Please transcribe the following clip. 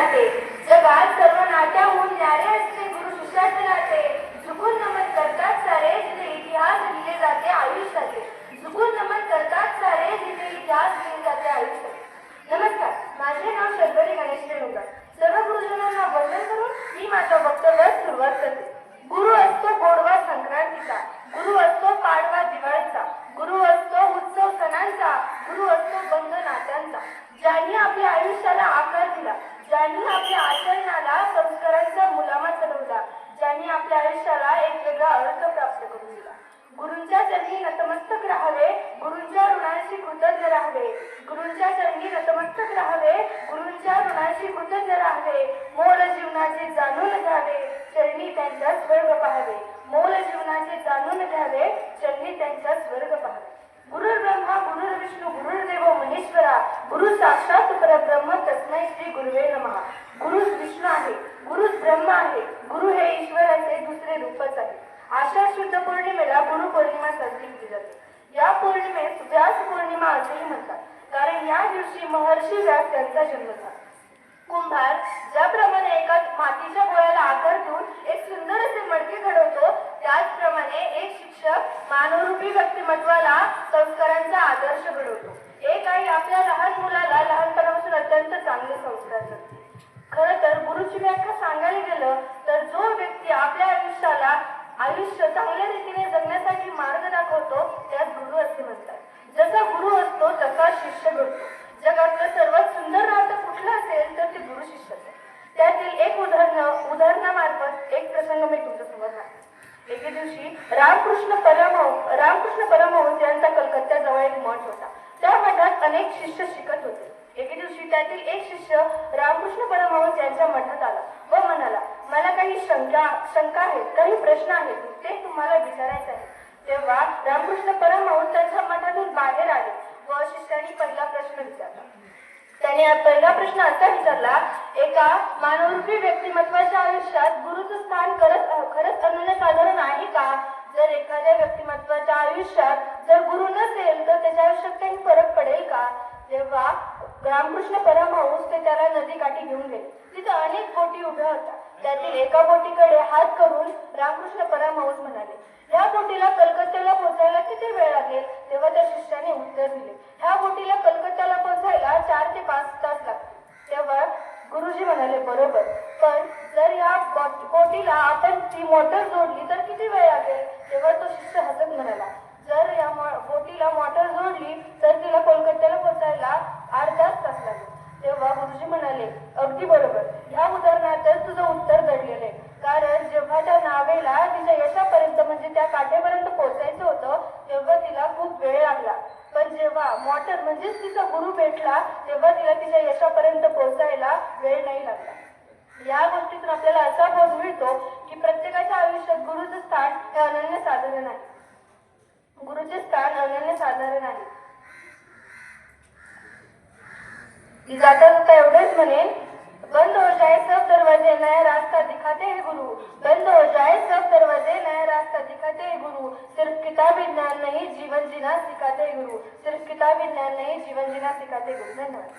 जाते. जगात सर्व नात्याहून न्यारे असते गुरु शिष्याचे नाते झुकून नमन करतात सारे जिथे इतिहास लिहिले जाते आयुष्याचे. झुकून नमन करतात सारे जिथे इतिहास लिहिले जाते आयुष्याचे. नमस्कार माझे नाव शर्वरी गणेश रेणुकर सर्व गुरुजनांना वंदन करून मी माझ्या वक्तव्यास सुरुवात करते. गुरु असतो गोडवा संक्रांतीचा. गुरु असतो पाडवा दिवाळीचा. गुरु असतो उत्सव सणांचा. गुरु असतो बंध नात्यांचा ज्यांनी आपल्या आयुष्याला आकार दिला ज्यांनी आपल्या आचरणाला संस्कारांचा मुलामा चढवला ज्यांनी आपल्या आयुष्याला एक वेगळा अर्थ प्राप्त करून दिला. गुरूंच्या चरणी नतमस्तक राहावे गुरूंच्या ऋणांशी कृतज्ञ राहावे. गुरूंच्या चरणी नतमस्तक राहावे गुरूंच्या ऋणांशी कृतज्ञ राहावे. मोल जीवनाचे जाणून घ्यावे चरणी त्यांचा स्वर्ग पाहावे. मोल जीवनाचे जाणून घ्यावे चरणी त्यांचा स्वर्ग पाहावे. गुरुर्ब्रह्मा गुरुर् करता गुरु साक्षात परब्रह्म तस्मै श्री गुरुवे नमः. गुरुच विष्णू आहे. गुरुच ब्रह्म आहे. गुरु हे ईश्वराचे दुसरे रूपच आहे. आषाढ शुद्ध पौर्णिमेला गुरु पौर्णिमा साजरी केली जाते. या पौर्णिमेस व्यास पौर्णिमा असेही म्हणतात. कारण या दिवशी महर्षी व्यास यांचा जन्म झाला. कुंभार ज्याप्रमाणे एका मातीच्या गोळ्याला आकार देऊन एक सुंदर असे मडके घडवतो त्याचप्रमाणे एक शिक्षक मानवरूपी व्यक्तिमत्वाला संस्कारांचा आदर्श घडवतो. एक आई आपल्या लहान मुलाला लहानपणापासून अत्यंत चांगले संस्कार करते. खरं तर गुरुची व्याख्या सांगायला गेलं तर जो व्यक्ती आपल्या आयुष्याला आयुष्य चांगल्या रीतीने जगण्यासाठी मार्ग दाखवतो त्यात गुरु असे म्हणतात. जसा गुरु असतो तसा शिष्य घडतो. जगातलं सर्वात सुंदर नातं कुठलं असेल तर ते गुरु शिष्य त्यातील एक उदाहरण उदाहरणामार्फत एक प्रसंग मी तुमच्यासमोर सांगते. एके दिवशी रामकृष्ण परमहंस रामकृष्ण परमहंस यांचा कलकत्त्याजवळ एक मठ होता. अनेक शिष्य शिकत होते. एके दिवशी त्यातील एक शिष्य रामकृष्ण परमहंस यांच्या मठात आला व म्हणाला मला काही शंका शंका आहेत काही प्रश्न आहेत ते तुम्हाला विचारायचे आहे तेव्हा रामकृष्ण परमहंस त्यांच्या मठातून बाहेर आले व शिष्याने पहिला प्रश्न विचारला. त्याने पहिला प्रश्न असा विचारला एका मानवरूपी व्यक्तिमत्वाच्या आयुष्यात गुरुचं स्थान खरंच खरंच अनन्यसाधारण आहे का? जर एखाद्या व्यक्तिमत्वाच्या आयुष्यात जर गुरु नसेल तर त्याच्या आयुष्यात काही फरक पडेल का? जेव्हा रामकृष्ण परमहंस ते त्याला नदीकाठी घेऊन गेले. तिथे अनेक बोटी उभ्या होत्या. त्यातील एका बोटीकडे हात करून रामकृष्ण परमहंस म्हणाले ह्या बोटीला कलकत्त्याला पोहोचायला किती वेळ लागेल? तेव्हा त्या शिष्याने उत्तर दिले ह्या बोटीला कलकत्त्याला पोहोचायला चार ते पाच तास लागतील. तेव्हा गुरुजी म्हणाले बरोबर. पण जर या कोटीला आपण ती मोटर जोडली तर किती वेळ लागेल? तेव्हा तो शिष्य हसत म्हणाला जर या मो- बोटीला मोटर जोडली तर तिला कोलकात्याला पोहोचायला अर्धा तास लागेल. तेव्हा गुरुजी म्हणाले अगदी बरोबर. या उदाहरणातच तुझं उत्तर दडलेलं आहे. कारण जेव्हा त्या नावेला तिच्या यशापर्यंत म्हणजे त्या काठेपर्यंत पोहोचायचं होतं तेव्हा तिला खूप वेळ लागला. पण जेव्हा मोटर म्हणजेच तिचा गुरु भेटला तेव्हा तिला तिच्या यशापर्यंत पोहोचायला वेळ नाही लागला. या गोष्टीतून आपल्याला असा बोध मिळतो की प्रत्येकाच्या आयुष्यात गुरुचं स्थान हे अनन्य साधारण आहे गुरुचे स्थान अनन्य साधारण आहे जाता जाता एवढेच म्हणेन बंद हो जाए सब दरवाजे नया रास्ता दिखाते हैं गुरु. बंद हो जाए सब दरवाजे नया रास्ता दिखाते हैं गुरु. सिर्फ किताबी ज्ञान नहीं जीवन जीना सिखाते गुरु. सिर्फ किताबी ज्ञान नहीं जीवन जीना सिखाते गुरु. धन्यवाद.